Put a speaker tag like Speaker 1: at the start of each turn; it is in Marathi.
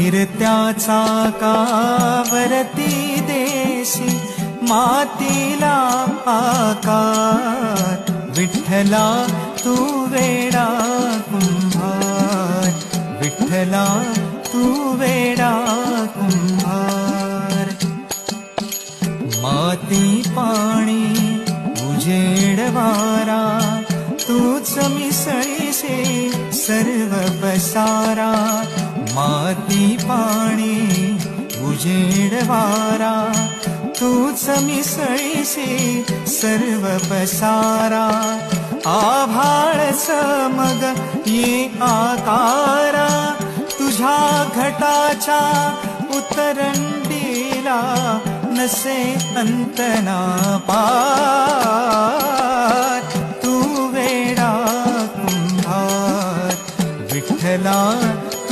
Speaker 1: फिरत्याचा कावरती देशी मातीला आकार. विठ्ठला तू वेडा कुंभार. विठ्ठला तू वेडा कुंभार. माती पाणी उजेड वारा तूच मिसळीसे सर्व पसारा. माती पाणी उजेड वारा तूच मिसळीसे सर्व पसारा. आभाळ मग ये आकारा तुझ्या घटाच्या उतरंडीला नसे अंतना पार तू वेडा कुंभार विठ्ठला